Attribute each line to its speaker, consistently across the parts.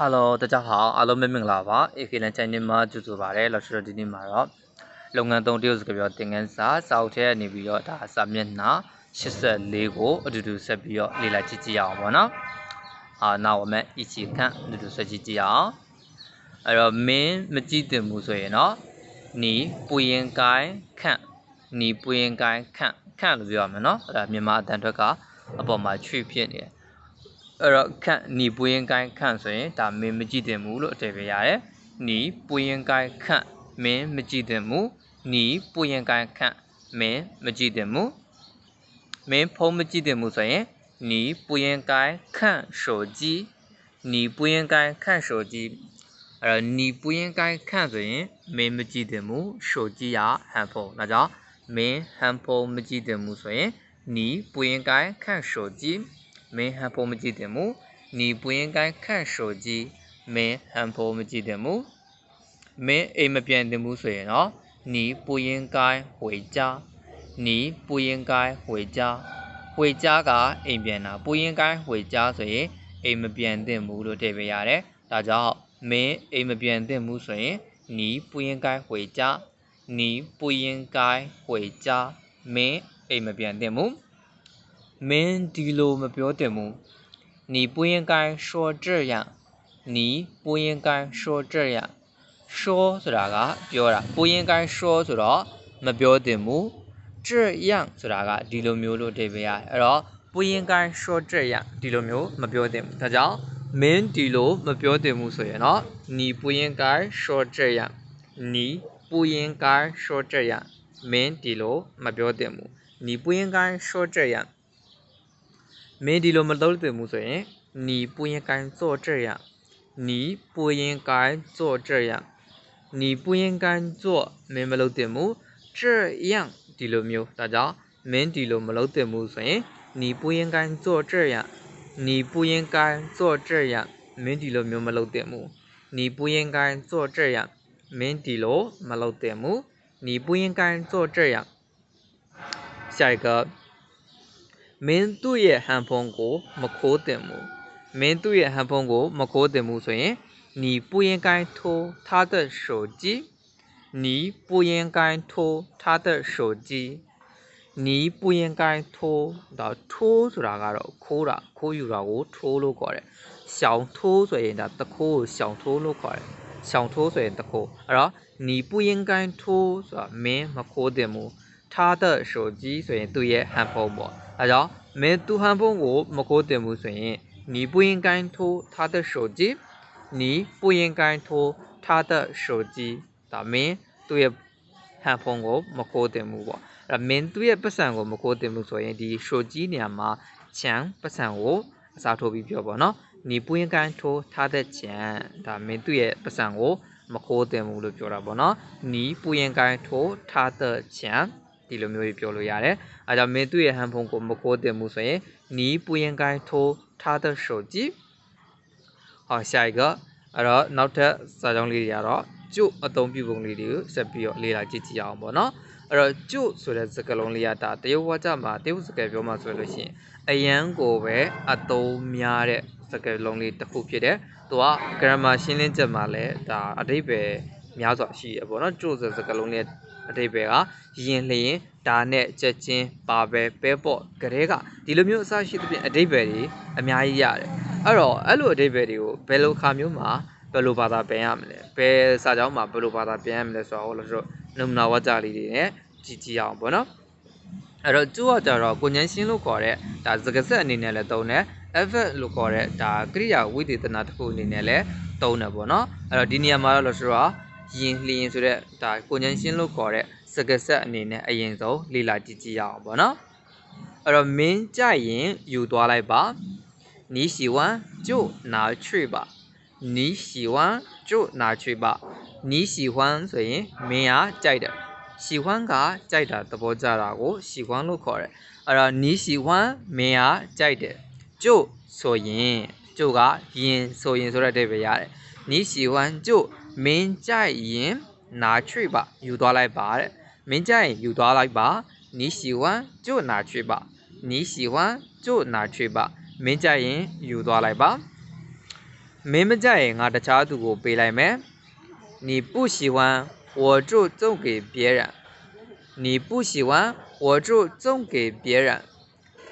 Speaker 1: Hello 大家好အားလုံးပဲမင်္ဂလာပါ AK လန် channel မှာကြိုဆိုပါရစေလောက်ရှိတော့ဒီနေ့မှာတော့လုပ်ငန်းသုံးတရုပ်စကားပြောသင်ခန်းစာစာအုပ်ထဲကနေပြီးတော့ဒါစာမျက်နှာ84ကိုအတူတူဆက်ပြီးတော့လေ့လာကြည့်ကြည့်ရအောင်ပေါ့နော်အာနောက်我们一起看အတူတူဆက်ကြည့်ကြည့်ရအောင်အဲ့တော့မင်းမကြည့်တင်ဘူးဆိုရင်တော့你不应该看你不应该看看လို့ပြောရမယ်နော်အဲ့ဒါမြန်မာအတန်ထွက်ကအပေါ်မှာချွေဖြစ်နေတယ် အဲ့တော့ခန့်နီပွင်းကိုင်းခန့်ဆိုရင်ဒါမင်းမကြည့်တင်ဘူးလို့အထည်ပေးရတယ်နီပွင်းကိုင်းခန့်မင်းမကြည့်တင်ဘူးနီပွင်းကိုင်းခန့်မင်းမကြည့်တင်ဘူးမင်းဖုံးမကြည့်တင်ဘူးဆိုရင်你不应该看手机你不应该看手机အဲ့တော့你不应该看ဆိုရင်မင်းမကြည့်တင်ဘူး手机ရဟန်ဖုန်းဒါကြောင့်မင်းဟန်ဖုန်းမကြည့်တင်ဘူးဆိုရင်你不应该看手机 မင်းဟန်ဖို့မကြည့်တင်မူနီပွင်းကိုင်းခန့်ရှိုကြီးမင်းဟန်ဖို့မကြည့်တင်မူမင်းအိမ်မပြန်တင်ဘူးဆိုရင်တော့နီပူရင်ကိုင်းဝေကြနီပူရင်ကိုင်းဝေကြဝေကြကအိမ်ပြန်တာပူရင်ကိုင်းဝေကြဆိုရင်အိမ်မပြန်တင်ဘူးလို့ထည့်ပေးရတယ်ဒါကြောင့်မင်းအိမ်မပြန်တင်ဘူးဆိုရင်နီပူရင်ကိုင်းဝေကြနီပူရင်ကိုင်းဝေကြမင်းအိမ်မပြန်တင်ဘူး မင်းဒီလိုမပြောတင်ဘူး你不应该说这样你不应该说这样说ဆိုတာကပြောတာ不应该说ဆိုတော့မပြောတင်ဘူး这样ဆိုတာကဒီလိုမျိုးလို့ထည့်ပေးရတယ်အဲ့တော့不应该说这样ဒီလိုမျိုးမပြောတင်ဘူးဒါကြောင့်မင်းဒီလိုမပြောတင်ဘူးဆိုရင်တော့你不应该说这样你不应该说这样မင်းဒီလိုမပြောတင်ဘူး你不应该说这样 မင်းဒီလိုမလုပ်တင်ဘူးဆိုရင်你不应该做这样你不应该做这样你不应该做မင်းမလုပ်တင်ဘူး这样ဒီလိုမျိုးဒါကြောင့်မင်းဒီလိုမလုပ်တင်ဘူးဆိုရင်你不应该做这样你不应该做这样မင်းဒီလိုမျိုးမလုပ်တင်ဘူး你不应该做这样မင်းဒီလိုမလုပ်တင်ဘူး你不应该做这样下一个 မင်းသူ့ရဲ့ဟန်ဖုန်းကိုမခိုးတင်ဘူးမင်းသူ့ရဲ့ဟန်ဖုန်းကိုမခိုးတင်ဘူးဆိုရင်你不应该偷他的手机你不应该偷他的手机你不应该偷ဒါထိုးဆိုတာကတော့ခိုးတာခိုးယူတာကိုထိုးလို့ခေါ်တယ်ရှောင်ထိုးဆိုရင်ဒါတခိုးကိုရှောင်ထိုးလို့ခေါ်တယ်ရှောင်ထိုးဆိုရင်တခိုးအဲ့တော့你不应该偷ဆိုတာမင်းမခိုးတင်ဘူး 他的手机ဆိုရင်သူ့ရဲ့ဟန်ဖုန်းပေါ့အဲကြောင့်မင်းသူဟန်ဖုန်းကိုမခိုးတင်ဘူးဆိုရင်你不应该偷他的手机你不应该偷他的手机ဒါမင်းသူ့ရဲ့ဟန်ဖုန်းကိုမခိုးတင်ဘူးပေါ့အဲ့မင်းသူ့ရဲ့ပတ်စံကိုမခိုးတင်ဘူးဆိုရင်ဒီ手机နေရာမှာချန်ပတ်စံကိုအစားထိုးပြီးပြောပေါ့နော်你不应该偷他的钱ဒါမင်းသူ့ရဲ့ပတ်စံကိုမခိုးတင်ဘူးလို့ပြောတာပေါ့နော်你不应该偷他的钱 ဒီလိုမျိုးကြီးပြောလို့ရတယ်အဲကြောင့်မင်းသူ့ရဲ့ဟန်ဖုန်းကိုမခိုးတင်ဘူးဆိုရင်你不应该偷他的手机好下一个အဲ့တော့နောက်ထပ်စာကြောင်းလေးတွေကတော့ကျုပ်အသုံးပြုပုံလေးတွေကိုဆက်ပြီးတော့လေ့လာကြည့်ကြည့်အောင်ပေါ့နော်အဲ့တော့ကျုပ်ဆိုတဲ့စကားလုံးလေးကဒါတရုတ်ဝါကျမှာတရုတ်စကားပြောမှဆိုလို့ရှိရင်အယံကိုပဲအသုံးများတဲ့စကားလုံးလေးတစ်ခုဖြစ်တယ်သူက grammar ရှင်းလင်းချက်မှာလည်းဒါအဓိပ္ပာယ်များစွာရှိရပေါ့နော်ကျုပ်ဆိုတဲ့စကားလုံးလေး အဓိပ္ပာယ်ကရင်လျင်ဒါနဲ့ချက်ချင်းပါပဲပဲပေါ့ကလေးကဒီလိုမျိုးအစရှိသဖြင့်အဓိပ္ပာယ်တွေအများကြီးရတယ်အဲ့တော့အဲ့လိုအဓိပ္ပာယ်တွေကိုဘယ်လိုခါမျိုးမှာဘယ်လိုဘာသာပြန်ရမလဲဘယ်စာကြောင်းမှာဘယ်လိုဘာသာပြန်ရမလဲဆိုတော့ဟိုလိုဆိုနမနာဝကြလေးတွေနဲ့ကြည့်ကြည့်အောင်ပေါ့နော်အဲ့တော့ကျိုးကကြတော့ကိုညန်းရှင်းလို့ခေါ်တဲ့ဒါစကားဆက်အနေနဲ့လည်းသုံးတယ် effort လို့ခေါ်တဲ့ဒါကရိယာဝိသေသနာတစ်ခုအနေနဲ့လည်းသုံးတယ်ပေါ့နော်အဲ့တော့ဒီနေရာမှာတော့လို့ဆိုတော့ ယင်လျင်ဆိုတဲ့ဒါကိုဉ္ဇဉ်ရှင်းလို့ခေါ်တဲ့စကားဆက်အနေနဲ့အရင်ဆုံးလေ့လာကြည့်ကြရအောင်ပေါ့နော်အဲ့တော့မင်းကြိုက်ရင်ယူသွားလိုက်ပါနီးစီဝမ်ကျို့နာချွေပါနီးစီဝမ်ကျို့နာချွေပါနီးစီဝမ်ဆိုရင်မင်းကကြိုက်တယ်စီဝမ်ကကြိုက်တာသဘောကျတာကိုစီဝမ်လို့ခေါ်တယ်အဲ့တော့နီးစီဝမ်မင်းကကြိုက်တယ်ကျို့ဆိုရင်ကျို့ကယင်ဆိုရင်ဆိုတဲ့အဓိပ္ပာယ်ရတယ်နီးစီဝမ်ကျို့ မင်းကြိုက်ရင်拿去吧ယူသွားလိုက်ပါတဲ့မင်းကြိုက်ရင်ယူသွားလိုက်ပါ你喜欢就拿去吧你喜欢就拿去吧မင်းကြိုက်ရင်ယူသွားလိုက်ပါ မင်းမကြိုက်ရင်ငါတခြားသူကိုပေးလိုက်မယ်你不喜欢我就送给别人你不喜欢我就送给别人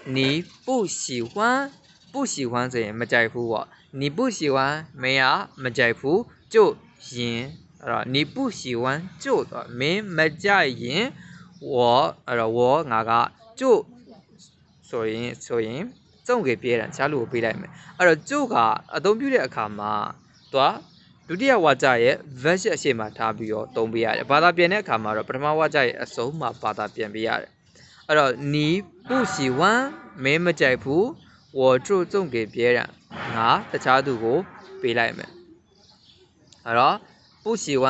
Speaker 1: 你不喜欢不喜欢ဆိုရင်မကြိုက်ဘူးပေါ့你不喜欢မင်းကမကြိုက်ဘူး就 ရင်အဲ့တော့နေပုရှိဝမ်ကျို့တော့မင်းမကြိုက်ရင်ဝေါ်အဲ့တော့ဝေါ်ငါကကျို့ဆိုရင်ဆိုရင်စုံကေပြဲတယ်ချားလူကိုပေးလိုက်မယ်အဲ့တော့ကျို့ကအသုံးပြုတဲ့အခါမှာသူကဒုတိယဝါကျရဲ့ version အရှိမထားပြီးတော့သုံးပေးရတယ်ဘာသာပြန်တဲ့အခါမှာတော့ပထမဝါကျရဲ့အဆုံးမှာဘာသာပြန်ပေးရတယ်အဲ့တော့နီပုရှိဝမ်မင်းမကြိုက်ဘူးဝေါ်ကျို့စုံကေပြဲတယ်ငါတခြားသူကိုပေးလိုက်မယ် အဲ့တော့不喜欢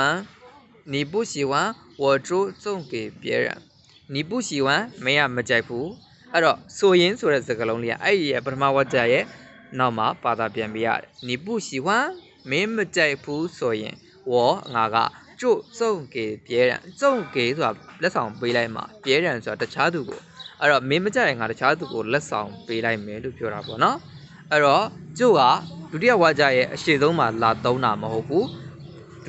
Speaker 1: 你不喜欢我就送给别人你不喜欢မင်းကမကြိုက်ဘူးအဲ့တော့ဆိုရင်ဆိုတဲ့စကားလုံးလေးကအဲ့ဒီရဲ့ပထမဝါကျရဲ့နောက်မှာဘာသာပြန်ပေးရတယ်你不喜欢မင်းမကြိုက်ဘူးဆိုရင်我ငါက就送给别人送给ဆိုတာလက်ဆောင်ပေးလိုက်မှာ别人ဆိုတာတခြားသူကိုအဲ့တော့မင်းမကြိုက်ရင်ငါတခြားသူကိုလက်ဆောင်ပေးလိုက်မယ်လို့ပြောတာပေါ့နော်အဲ့တော့ကျုပ်ကဒုတိယဝါကျရဲ့အရှိဆုံးမှာလာသုံးတာမဟုတ်ဘူး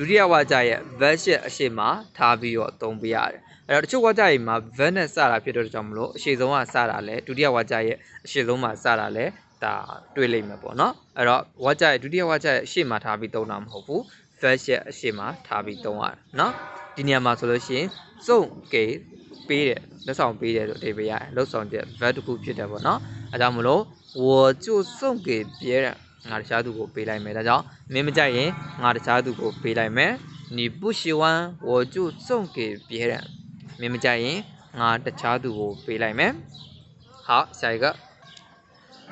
Speaker 1: ဒုတိယဝါကျရဲ့ verse အရှိမှာထားပြီးတော့သုံးပေးရတယ်အဲ့တော့တချို့ဝါကျရဲ့မှာ verse နဲ့စတာဖြစ်တဲ့ကြောင့်မလို့အရှိဆုံးကစတာလဲဒုတိယဝါကျရဲ့အရှိဆုံးမှာစတာလဲဒါတွေ့လိမ့်မယ်ပေါ့နော်အဲ့တော့ဝါကျရဲ့ဒုတိယဝါကျရဲ့အရှိမှာထားပြီးသုံးတာမဟုတ်ဘူး verse ရဲ့အရှိမှာထားပြီးသုံးရတယ်နော်ဒီနေရာမှာဆိုလို့ရှိရင်စုံကေပေးတယ်လက်ဆောင်ပေးတယ်လို့အဓိပ္ပာယ်ရတယ်လက်ဆောင်တဲ့ verb တစ်ခုဖြစ်တယ်ပေါ့နော်အဲဒါကြောင့်မလို့我就送给别人 ငါတခြားသူကိုပေးလိုက်မယ်ဒါကြောင့်မင်းမကြိုက်ရင်ငါတခြားသူကိုပေးလိုက်မယ်你不喜欢我就送给别人မင်းမကြိုက်ရင်ငါတခြားသူကိုပေးလိုက်မယ်好下一个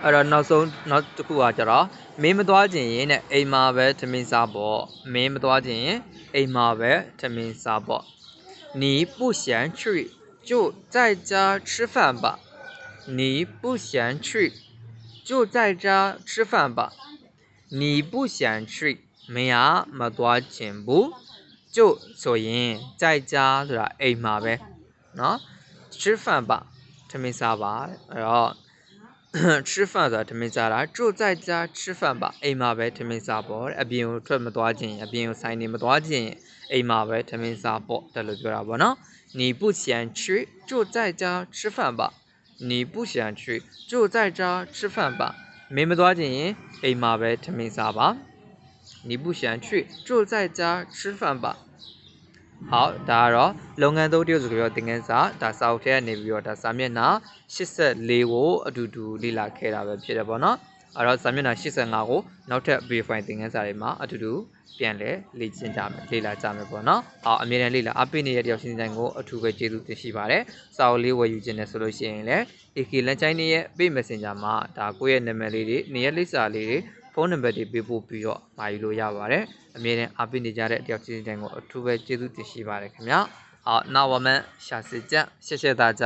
Speaker 1: အဲ့တော့နောက်ဆုံးနောက်တစ်ခုကကြတော့မင်းမသွားခြင်းရင်နဲ့အိမ်မှာပဲထမင်းစားပေါ့မင်းမသွားခြင်းရင်အိမ်မှာပဲထမင်းစားပေါ့你不嫌去就在家吃饭吧你不嫌去 就在这吃饭吧。你不想去，没呀？没多钱不？就所以在家对吧？哎妈呗，啊，吃饭吧，这没啥吧？然后吃饭的这没啥啦，就在家吃饭吧，哎妈呗，这没啥不？一边有这么多钱，一边有三年没多钱，哎妈呗，这没啥不？这就叫啥不呢？你不想去，就在家吃饭吧。你不嫌去就在家吃饭吧မင်းမသွားခြင်းအိမ်မှာပဲထမင်းစားပါ你不嫌去就在家吃饭吧好ဒါကတော့လုပ်ငန်းသုံးတရုပ်စကားပြောသင်ခန်းစာဒါစာအုပ်ထဲကနေပြီးတော့ဒါစာမျက်နှာ84ကိုအတူတူလေ့လာခဲ့တာပဲဖြစ်တယ်ပေါ့နော် အဲ့တော့ဇာမျက်နှာ85ကိုနောက်ထပ် B file သင်ခန်းစာတွေမှာအတူတူပြန်လဲလေ့ကျင့်ကြမယ်လေ့လာကြမယ်ပေါ့နော်အော်အမြဲတမ်းလေ့လာအပိနေတဲ့တယောက်ချင်းတိုင်းကိုအထူးပဲကျေးဇူးတင်ရှိပါတယ်စာအုပ်လေးဝယ်ယူခြင်းနဲ့ဆိုလို့ရှိရင်လည်း AK လမ်းချိုင်းနေရဲ့ Pay Messenger မှာဒါကိုယ့်ရဲ့နာမည်လေးတွေနေရာလိပ်စာလေးတွေဖုန်းနံပါတ်တွေပေးပို့ပြီးတော့မာယူလို့ရပါတယ်အမြဲတမ်းအပိနေကြတဲ့တယောက်ချင်းတိုင်းကိုအထူးပဲကျေးဇူးတင်ရှိပါတယ်ခင်ဗျာအော်နာဝမန်ရှာစစ်ကြဆက်ဆက်သားကြ